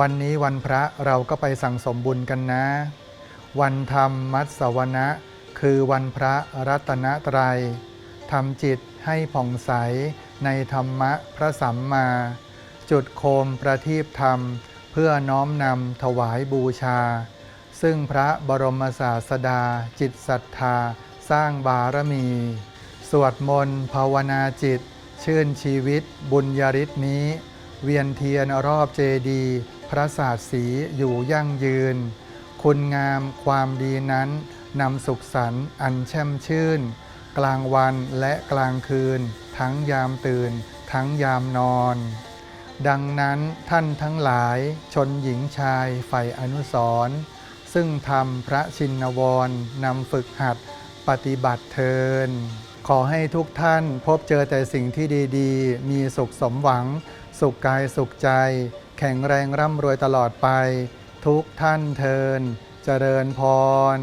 วันนี้วันพระเราก็ไปสั่งสมบุญกันนะ วันธรรมมัสสวนะคือวันพระรัตนตรัยทำจิตให้ผ่องใสในธรรมะพระสัมมา จุดโคมประทีปธรรม เพื่อน้อมนำถวายบูชา ซึ่งพระบรมศาสดา จิตศรัทธา สร้างบารมี สวดมนต์ภาวนาจิต ชื่นชีวิตบุญญาริศนี้ เวียนเทียนรอบเจดีย์ พระศาสสีอยู่ยั่งยืน คุณงามความดีนั้นนำสุขสันต์อันแช่มชื่น กลางวันและกลางคืน ทั้งยามตื่น ทั้งยามนอน ดังนั้นท่านทั้งหลายชนหญิงชายใฝ่อนุสรณ์ซึ่งทำพระชินวรนำฝึกหัดปฏิบัติเทิน ขอให้ทุกท่านพบเจอแต่สิ่งที่ดีๆ มีสุขสมหวัง สุขกายสุขใจ แข็งแรงร่ำรวยตลอดไป ทุกท่านเทินเจริญพร